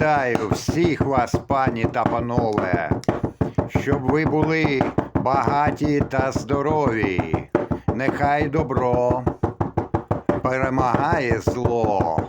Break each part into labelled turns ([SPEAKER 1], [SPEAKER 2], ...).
[SPEAKER 1] Вітаю всіх вас, пані та панове, щоб ви були багаті та здорові. Нехай добро перемагає зло.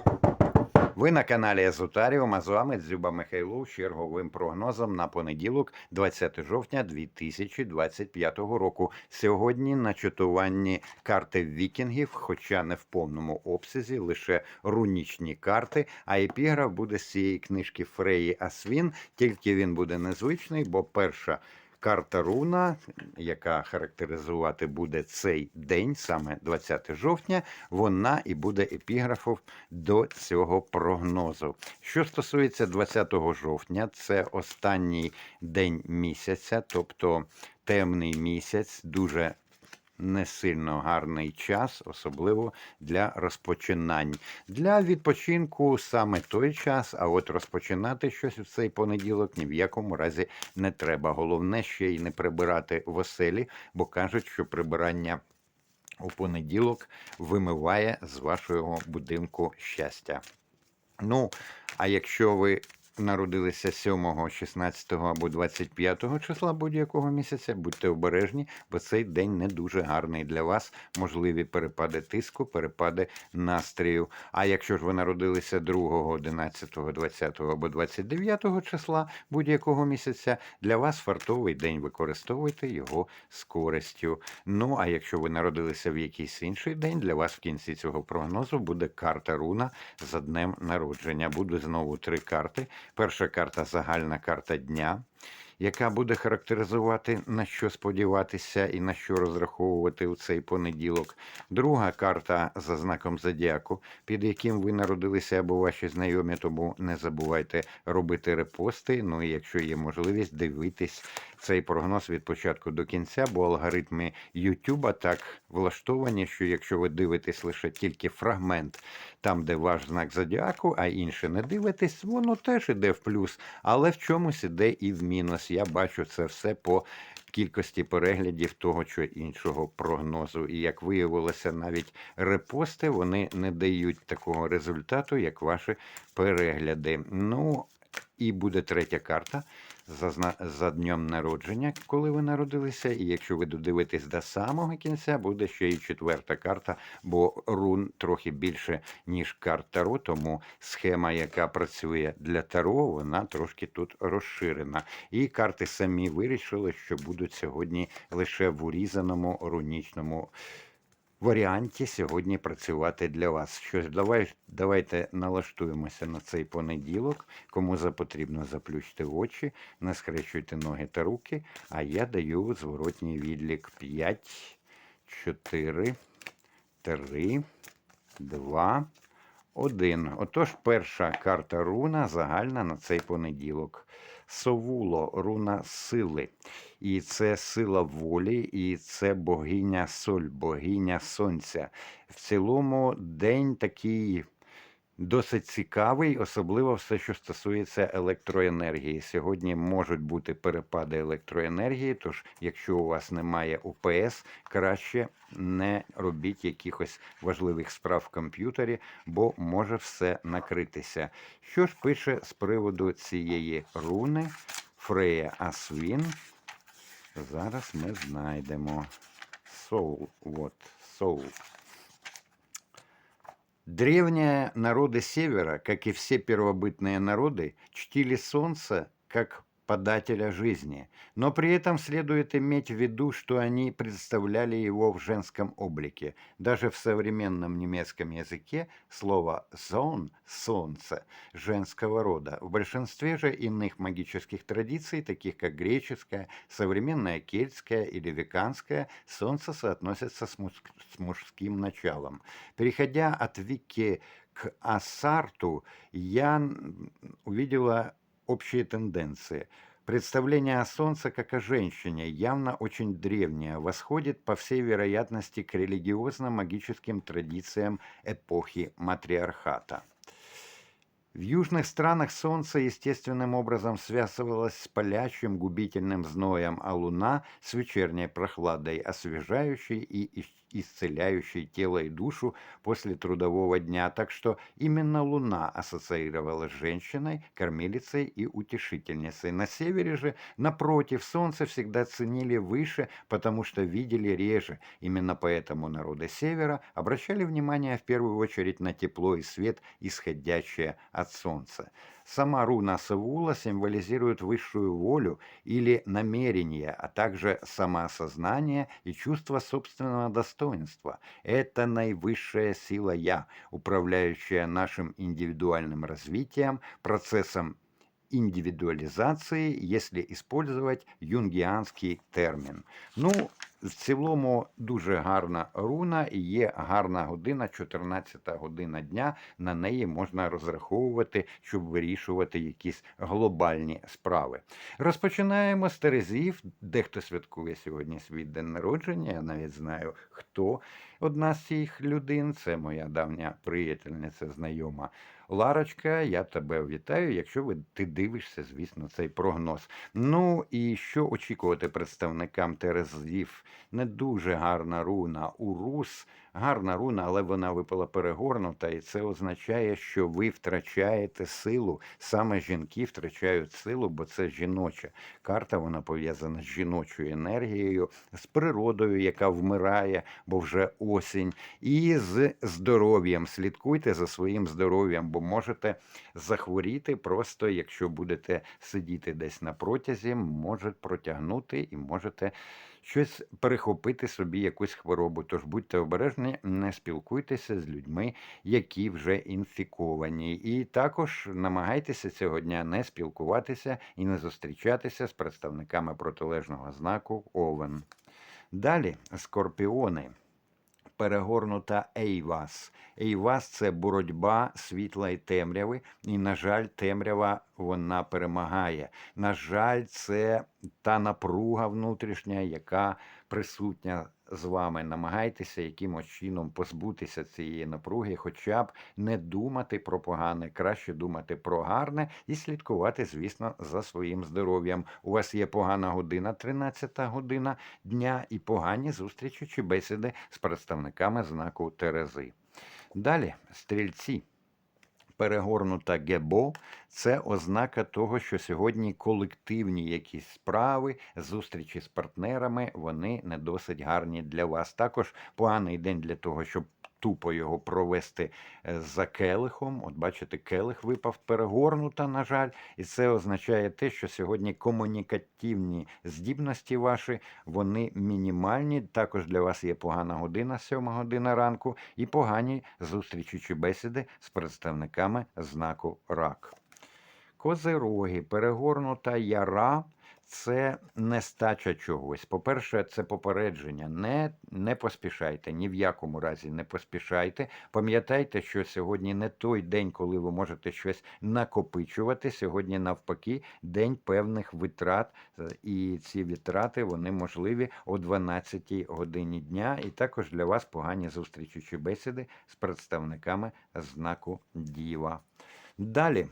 [SPEAKER 1] Ви на каналі Езотаріум, а з вами Дзюба Михайлов з черговим прогнозом на понеділок, 20 жовтня 2025 року. Сьогодні на чатуванні карти вікінгів, хоча не в повному обсязі, лише рунічні карти. А епіграф буде з цієї книжки Фреї Асвін, тільки він буде незвичний, бо перша. Карта руна, яка характеризувати буде цей день, саме 20 жовтня, вона і буде епіграфом до цього прогнозу. Що стосується 20 жовтня, це останній день місяця, тобто темний місяць, дуже не сильно гарний час, особливо для розпочинань. Для відпочинку саме той час, а от розпочинати щось в цей понеділок ні в якому разі не треба. Головне ще й не прибирати в оселі, бо кажуть, що прибирання у понеділок вимиває з вашого будинку щастя. Ну, а якщо ви народилися 7, 16 або 25 числа будь-якого місяця, будьте обережні, бо цей день не дуже гарний для вас. Можливі перепади тиску, перепади настрію. А якщо ж ви народилися 2, 11, 20 або 29 числа будь-якого місяця, для вас фартовий день. Використовуйте його з користю. Ну, а якщо ви народилися в якийсь інший день, для вас в кінці цього прогнозу буде карта руна за днем народження. Буде знову три карти. Перша карта загальна карта дня, яка буде характеризувати, на що сподіватися і на що розраховувати у цей понеділок. Друга карта за знаком зодіаку, під яким ви народилися або ваші знайомі, тому не забувайте робити репости. Ну і якщо є можливість, дивитись цей прогноз від початку до кінця, бо алгоритми Ютуба так влаштовані, що якщо ви дивитесь лише тільки фрагмент там, де ваш знак зодіаку, а інше не дивитесь, воно теж іде в плюс, але в чомусь іде і в мінус. Я бачу це все по кількості переглядів того чи іншого прогнозу. І як виявилося, навіть репости вони не дають такого результату, як ваші перегляди. Ну і буде третя карта за за днем народження, коли ви народилися. І якщо ви додивитесь до самого кінця, буде ще і четверта карта, бо рун трохи більше, ніж карт Таро, тому схема, яка працює для Таро, вона трошки тут розширена. І карти самі вирішили, що будуть сьогодні лише в урізаному рунічному варіанті сьогодні працювати для вас. Щось давай, давайте налаштуємося на цей понеділок. Кому за потрібно заплющити очі, не схрещуйте ноги та руки. А я даю зворотній відлік 5, 4, 3, 2, 1. Отож, перша карта руна загальна на цей понеділок. Совуло, руна сили. І це сила волі, і це богиня соль, богиня сонця. В цілому день такий досить цікавий, особливо все, що стосується електроенергії. Сьогодні можуть бути перепади електроенергії, тож, якщо у вас немає УПС, краще не робіть якихось важливих справ в комп'ютері, бо може все накритися. Що ж пише з приводу цієї руни Фрея Асвін? Зараз ми знайдемо Soul. Вот, Soul. Древние народы Севера, как и все первобытные народы, чтили солнце как подателя жизни, но при этом следует иметь в виду, что они представляли его в женском облике. Даже в современном немецком языке слово «сон» — «солнце» женского рода. В большинстве же иных магических традиций, таких как греческая, современная кельтская или веканская, солнце соотносится с, муж- с мужским началом. Переходя от Вики к Ассарту, я увидела общие тенденции. Представление о Солнце как о женщине, явно очень древнее, восходит, по всей вероятности, к религиозно-магическим традициям эпохи матриархата. В южных странах солнце естественным образом связывалось с палящим губительным зноем, а луна с вечерней прохладой, освежающей и исцеляющей тело и душу после трудового дня. Так что именно луна ассоциировалась с женщиной, кормилицей и утешительницей. На севере же, напротив, солнце всегда ценили выше, потому что видели реже. Именно поэтому народы севера обращали внимание в первую очередь на тепло и свет, исходящее от солнца. Сама руна Савула символизирует высшую волю или намерение, а также самоосознание и чувство собственного достоинства Это наивысшая сила «Я», управляющая нашим индивидуальным развитием, процессом індивідуалізації, якщо использовать юнгіанський термін. Ну, в цілому дуже гарна руна і є гарна година, 14 година дня. На неї можна розраховувати, щоб вирішувати якісь глобальні справи. Розпочинаємо з Терезів. Дехто святкує сьогодні свій день народження. Я навіть знаю, хто одна з цих людей. Це моя давня приятельниця, знайома Ларочка. Я тебе вітаю, якщо ти дивишся, звісно, цей прогноз. Ну і що очікувати представникам Терезів? Не дуже гарна руна. Урус гарна руна, але вона випала перегорнута, і це означає, що ви втрачаєте силу. Саме жінки втрачають силу, бо це жіноча карта. Вона пов'язана з жіночою енергією, з природою, яка вмирає, бо вже осінь, і з здоров'ям. Слідкуйте за своїм здоров'ям, бо можете захворіти просто, якщо будете сидіти десь на протязі, може протягнути і можете щось перехопити собі якусь хворобу. Тож будьте обережні, не спілкуйтеся з людьми, які вже інфіковані. І також намагайтеся цього дня не спілкуватися і не зустрічатися з представниками протилежного знаку Овен. Далі скорпіони. Перегорнута Ейвас. Ейвас це боротьба світла і темряви, і, на жаль, темрява вона перемагає. На жаль, це та напруга внутрішня, яка присутня з вами. Намагайтеся якимось чином позбутися цієї напруги, хоча б не думати про погане, краще думати про гарне і слідкувати, звісно, за своїм здоров'ям. У вас є погана година, 13 година дня, і погані зустрічі чи бесіди з представниками знаку Терези. Далі, стрільці. Перегорнута гебо це ознака того, що сьогодні колективні якісь справи, зустрічі з партнерами, вони не досить гарні для вас. Також поганий день для того, щоб тупо його провести е, за келихом. От бачите, келих випав перегорнута, на жаль, і це означає те, що сьогодні комунікативні здібності ваші вони мінімальні. Також для вас є погана година, сьома година ранку, і погані зустрічі чи бесіди з представниками знаку рак. Козироги, перегорнута яра. Це нестача чогось. По-перше, це попередження. Не не поспішайте, ні в якому разі не поспішайте. Пам'ятайте, що сьогодні не той день, коли ви можете щось накопичувати. Сьогодні, навпаки, день певних витрат, Е, і ці витрати вони можливі о 12 годині дня. І також для вас погані зустрічі чи бесіди з представниками знаку Діва. Далі.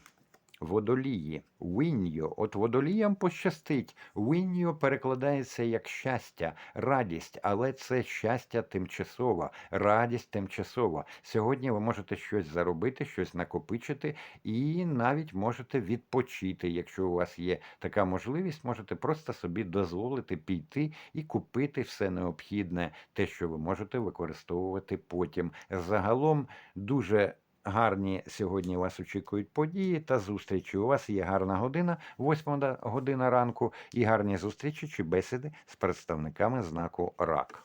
[SPEAKER 1] Водолії, виньо. От водоліям пощастить. Виньо перекладається як щастя, радість, але це щастя тимчасова, радість тимчасова. Сьогодні ви можете щось заробити, щось накопичити, і навіть можете відпочити. Якщо у вас є така можливість, можете просто собі дозволити піти і купити все необхідне, те, що ви можете використовувати потім. Загалом дуже. Гарні сьогодні вас очікують події та зустрічі. У вас є гарна година, восьма година ранку, і гарні зустрічі чи бесіди з представниками знаку РАК.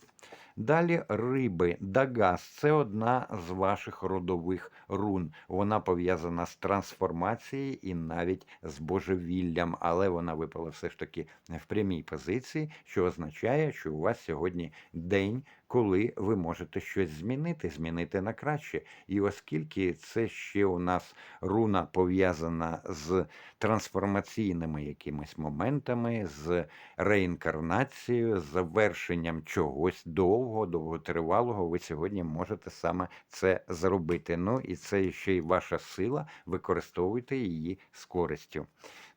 [SPEAKER 1] Далі риби. Дагас це одна з ваших родових рун. Вона пов'язана з трансформацією і навіть з божевіллям, але вона випала все ж таки в прямій позиції, що означає, що у вас сьогодні день коли ви можете щось змінити, змінити на краще. І оскільки це ще у нас руна пов'язана з трансформаційними якимись моментами, з реінкарнацією, з завершенням чогось довго, довготривалого, ви сьогодні можете саме це зробити. Ну і це ще й ваша сила, використовуйте її з користю.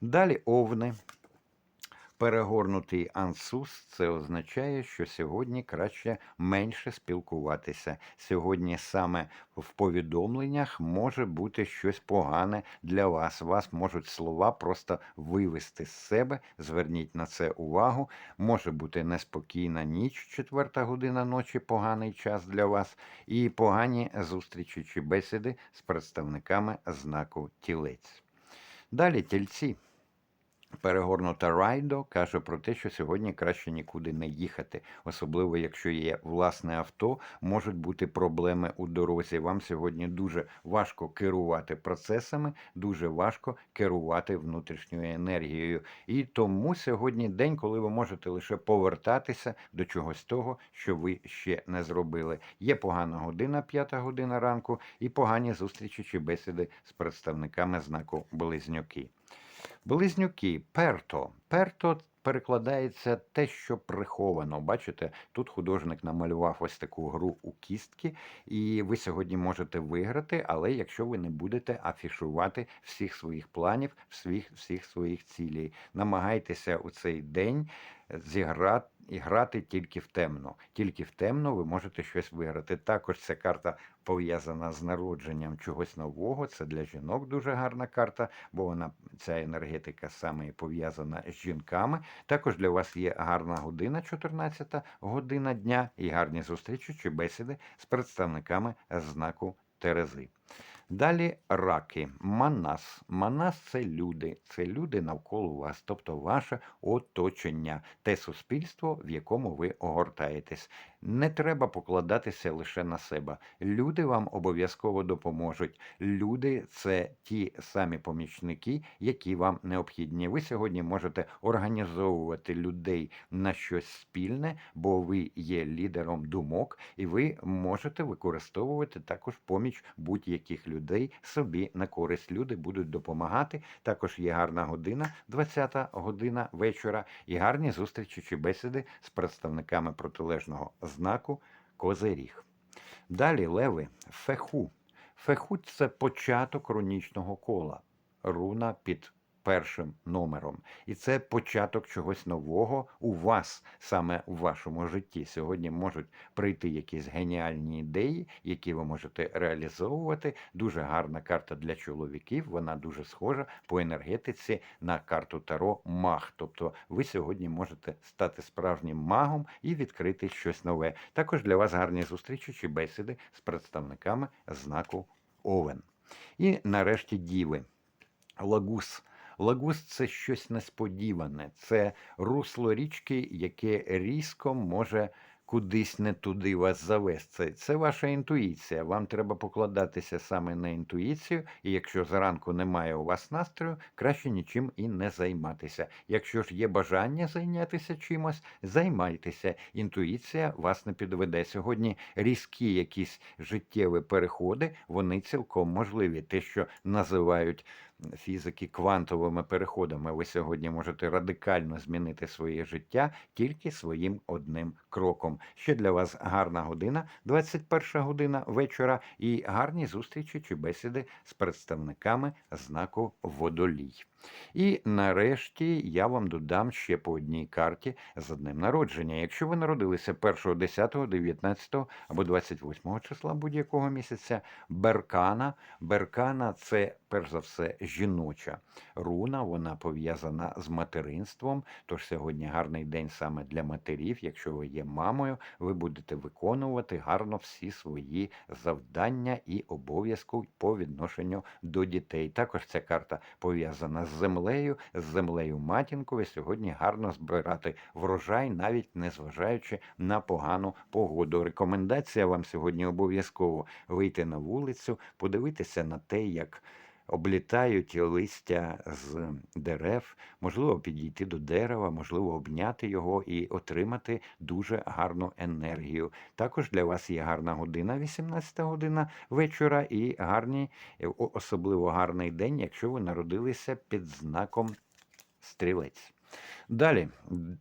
[SPEAKER 1] Далі овни. Перегорнутий ансус це означає, що сьогодні краще менше спілкуватися. Сьогодні саме в повідомленнях може бути щось погане для вас. Вас можуть слова просто вивести з себе. Зверніть на це увагу. Може бути неспокійна ніч, четверта година ночі, поганий час для вас, і погані зустрічі чи бесіди з представниками знаку тілець. Далі тільці. Перегорнута райдо каже про те, що сьогодні краще нікуди не їхати, особливо якщо є власне авто, можуть бути проблеми у дорозі. Вам сьогодні дуже важко керувати процесами, дуже важко керувати внутрішньою енергією. І тому сьогодні день, коли ви можете лише повертатися до чогось того, що ви ще не зробили. Є погана година, п'ята година ранку, і погані зустрічі чи бесіди з представниками знаку Близнюки. Близнюки, перто. Перто перекладається те, що приховано. Бачите, тут художник намалював ось таку гру у кістки, і ви сьогодні можете виграти, але якщо ви не будете афішувати всіх своїх планів, всіх, всіх своїх цілей, намагайтеся у цей день зіграти. І грати тільки в темно. Тільки в темно ви можете щось виграти. Також ця карта пов'язана з народженням чогось нового. Це для жінок дуже гарна карта, бо вона ця енергетика саме пов'язана з жінками. Також для вас є гарна година, 14 година дня, і гарні зустрічі чи бесіди з представниками знаку Терези. Далі раки, манас. Манас це люди, це люди навколо вас, тобто ваше оточення, те суспільство, в якому ви огортаєтесь. Не треба покладатися лише на себе. Люди вам обов'язково допоможуть. Люди це ті самі помічники, які вам необхідні. Ви сьогодні можете організовувати людей на щось спільне, бо ви є лідером думок, і ви можете використовувати також поміч будь-яких людей собі на користь. Люди будуть допомагати. Також є гарна година, 20 година вечора, і гарні зустрічі чи бесіди з представниками протилежного знаку Козиріг. Далі леви феху. Феху це початок рунічного кола. Руна під першим номером. І це початок чогось нового у вас, саме у вашому житті. Сьогодні можуть прийти якісь геніальні ідеї, які ви можете реалізовувати. Дуже гарна карта для чоловіків. Вона дуже схожа по енергетиці на карту Таро Маг. Тобто ви сьогодні можете стати справжнім магом і відкрити щось нове. Також для вас гарні зустрічі чи бесіди з представниками знаку Овен. І нарешті діви. Лагус. Лагус це щось несподіване, це русло річки, яке різко може кудись не туди вас завести. Це ваша інтуїція. Вам треба покладатися саме на інтуїцію, і якщо зранку немає у вас настрою, краще нічим і не займатися. Якщо ж є бажання зайнятися чимось, займайтеся. Інтуїція вас не підведе. Сьогодні різкі якісь життєві переходи, вони цілком можливі. Те, що називають фізики квантовими переходами. Ви сьогодні можете радикально змінити своє життя тільки своїм одним кроком. Ще для вас гарна година, 21 година вечора, і гарні зустрічі чи бесіди з представниками знаку водолій. І нарешті я вам додам ще по одній карті за днем народження. Якщо ви народилися 1, 10, 19 або 28 числа будь-якого місяця, беркана. Беркана це перш за все жіноча руна, вона пов'язана з материнством. Тож сьогодні гарний день саме для матерів. Якщо ви є мамою, ви будете виконувати гарно всі свої завдання і обов'язки по відношенню до дітей. Також ця карта пов'язана з землею, з землею матінкою. Сьогодні гарно збирати врожай, навіть незважаючи на погану погоду. Рекомендація вам сьогодні обов'язково вийти на вулицю, подивитися на те, як облітають листя з дерев, можливо, підійти до дерева, можливо, обняти його і отримати дуже гарну енергію. Також для вас є гарна година, 18 година вечора, і гарні, особливо гарний день, якщо ви народилися під знаком стрілець. Далі,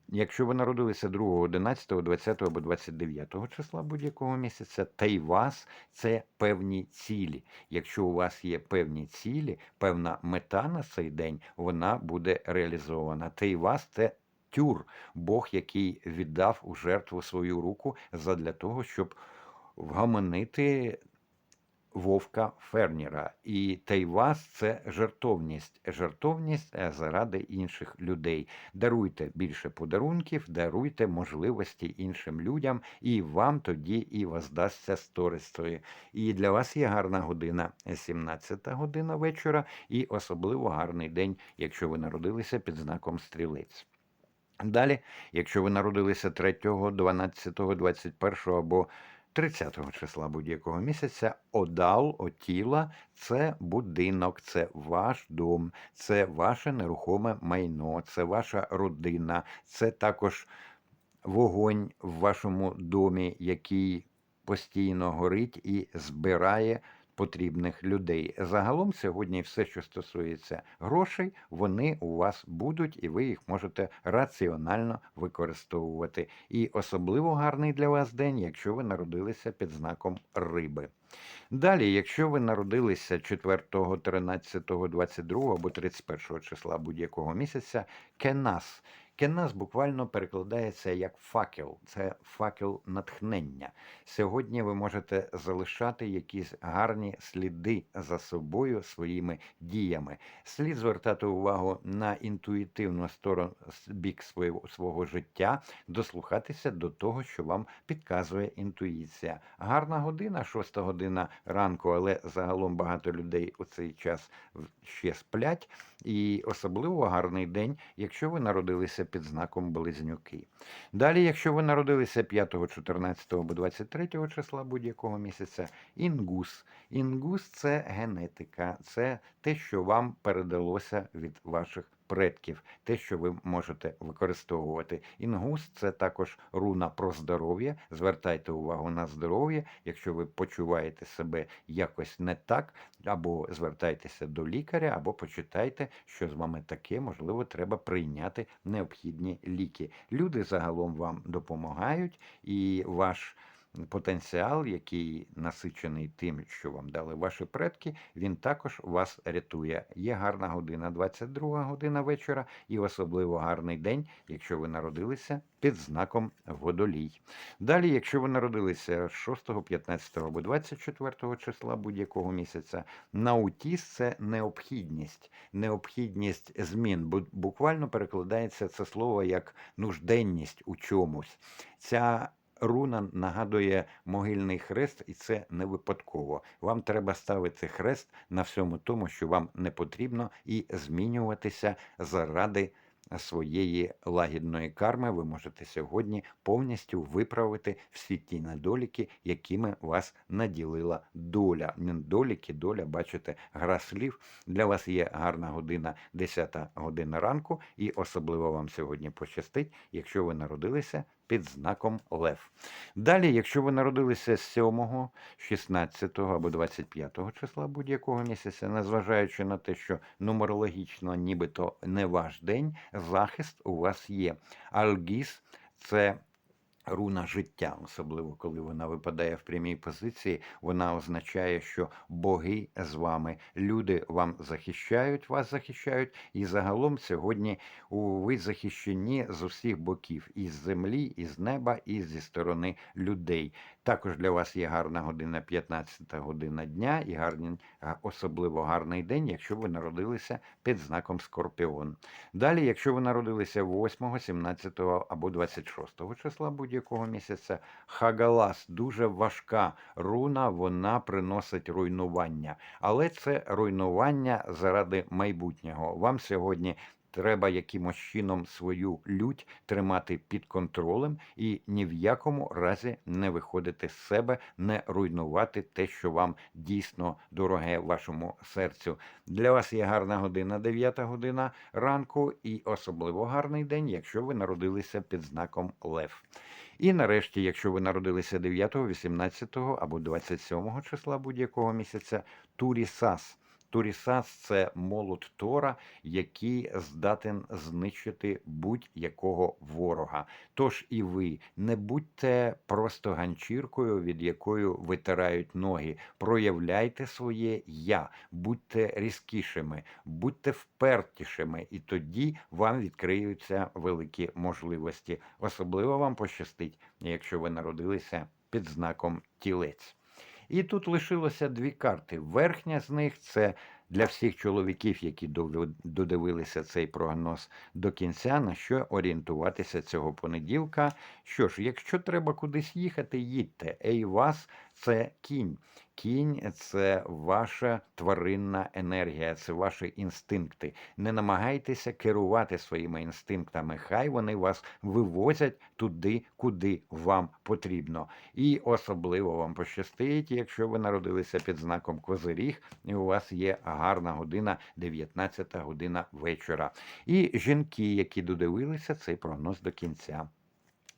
[SPEAKER 1] якщо ви народилися 2, 11, 20 або 29 числа будь-якого місяця, та й вас це певні цілі. Якщо у вас є певні цілі, певна мета на цей день, вона буде реалізована. Та й вас це тюр, Бог, який віддав у жертву свою руку задля того, щоб вгамонити вовка Ферніра. І Тейвас це жертовність. Жертовність е, заради інших людей. Даруйте більше подарунків, даруйте можливості іншим людям, і вам тоді і воздасться сторицею. І для вас є гарна година, 17 година вечора, і особливо гарний день, якщо ви народилися під знаком стрілець. Далі, якщо ви народилися 3, 12, 21 або 30 числа будь-якого місяця, одал, отіла це будинок, це ваш дом, це ваше нерухоме майно, це ваша родина, це також вогонь в вашому домі, який постійно горить і збирає потрібних людей. Загалом сьогодні все, що стосується грошей, вони у вас будуть, і ви їх можете раціонально використовувати. І особливо гарний для вас день, якщо ви народилися під знаком риби. Далі, якщо ви народилися 4, 13, 22 або 31 числа будь-якого місяця, кенас. Кенас буквально перекладається як факел, це факел натхнення. Сьогодні ви можете залишати якісь гарні сліди за собою своїми діями. Слід звертати увагу на інтуїтивну сторону бік свого, свого життя, дослухатися до того, що вам підказує інтуїція. Гарна година, шоста година ранку, але загалом багато людей у цей час ще сплять. І особливо гарний день, якщо ви народилися під знаком Близнюки. Далі, якщо ви народилися 5, 14 або 23 числа будь-якого місяця, інгус. Інгус це генетика, це те, що вам передалося від ваших предків, те, що ви можете використовувати. Інгус це також руна про здоров'я. Звертайте увагу на здоров'я. Якщо ви почуваєте себе якось не так, або звертайтеся до лікаря, або почитайте, що з вами таке, можливо, треба прийняти необхідні ліки. Люди загалом вам допомагають, і ваш потенціал, який насичений тим, що вам дали ваші предки, він також вас рятує. Є гарна година, 22 година вечора, і особливо гарний день, якщо ви народилися під знаком водолій. Далі, якщо ви народилися 6, 15 або 24 числа будь-якого місяця, наутіс це необхідність, необхідність змін. Бу- Буквально перекладається це слово як нужденність у чомусь. Ця руна нагадує могильний хрест, і це не випадково. Вам треба ставити хрест на всьому тому, що вам не потрібно, і змінюватися заради своєї лагідної карми. Ви можете сьогодні повністю виправити всі ті недоліки, якими вас наділила доля. Недоліки, доля, бачите, гра слів. Для вас є гарна година, 10 година ранку, і особливо вам сьогодні пощастить, якщо ви народилися під знаком Лев. Далі, якщо ви народилися з 7, 16 або 25 числа будь-якого місяця, незважаючи на те, що нумерологічно нібито не ваш день, захист у вас є. Альгіс це руна життя, особливо коли вона випадає в прямій позиції, вона означає, що боги з вами, люди вам захищають, вас захищають, і загалом сьогодні ви захищені з усіх боків, із землі, із неба, і зі сторони людей. Також для вас є гарна година, 15 година дня, і гарний, особливо гарний день, якщо ви народилися під знаком Скорпіон. Далі, якщо ви народилися 8, 17 або 26 числа будь-якого місяця, Хагалас дуже важка руна, вона приносить руйнування. Але це руйнування заради майбутнього. Вам сьогодні треба якимось чином свою лють тримати під контролем і ні в якому разі не виходити з себе, не руйнувати те, що вам дійсно дороге вашому серцю. Для вас є гарна година, 9 година ранку, і особливо гарний день, якщо ви народилися під знаком Лев. І нарешті, якщо ви народилися 9, 18 або 27 числа будь-якого місяця, Турісас. Турісас це молот Тора, який здатен знищити будь-якого ворога. Тож і ви не будьте просто ганчіркою, від якої витирають ноги. Проявляйте своє я, будьте різкішими, будьте впертішими, і тоді вам відкриються великі можливості. Особливо вам пощастить, якщо ви народилися під знаком тілець. І тут лишилося дві карти. Верхня з них це для всіх чоловіків, які додивилися цей прогноз до кінця, на що орієнтуватися цього понеділка. Що ж, якщо треба кудись їхати, їдьте. Ей вас це кінь. Кінь це ваша тваринна енергія, це ваші інстинкти. Не намагайтеся керувати своїми інстинктами. Хай вони вас вивозять туди, куди вам потрібно. І особливо вам пощастить, якщо ви народилися під знаком Козиріг, і у вас є гарна година, 19 година вечора. І жінки, які додивилися цей прогноз до кінця.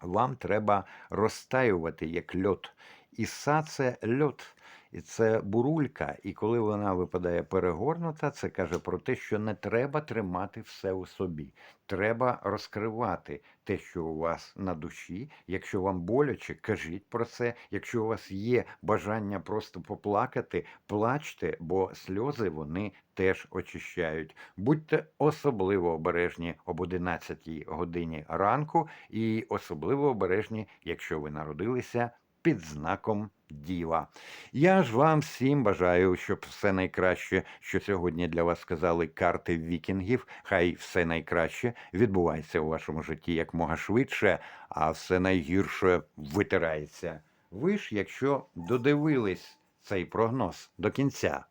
[SPEAKER 1] Вам треба розтаювати як льот. Іса це льот. І це бурулька, і коли вона випадає перегорнута, це каже про те, що не треба тримати все у собі. Треба розкривати те, що у вас на душі. Якщо вам боляче, кажіть про це. Якщо у вас є бажання просто поплакати, плачте, бо сльози вони теж очищають. Будьте особливо обережні об 11 годині ранку, і особливо обережні, якщо ви народилися під знаком діва. Я ж вам всім бажаю, щоб все найкраще, що сьогодні для вас сказали карти вікінгів, хай все найкраще відбувається у вашому житті якмога швидше, а все найгірше витирається. Ви ж, якщо додивились цей прогноз до кінця,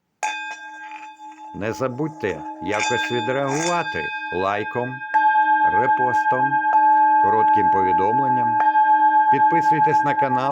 [SPEAKER 1] не забудьте якось відреагувати лайком, репостом, коротким повідомленням. Підписуйтесь на канал,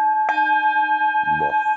[SPEAKER 1] Бог.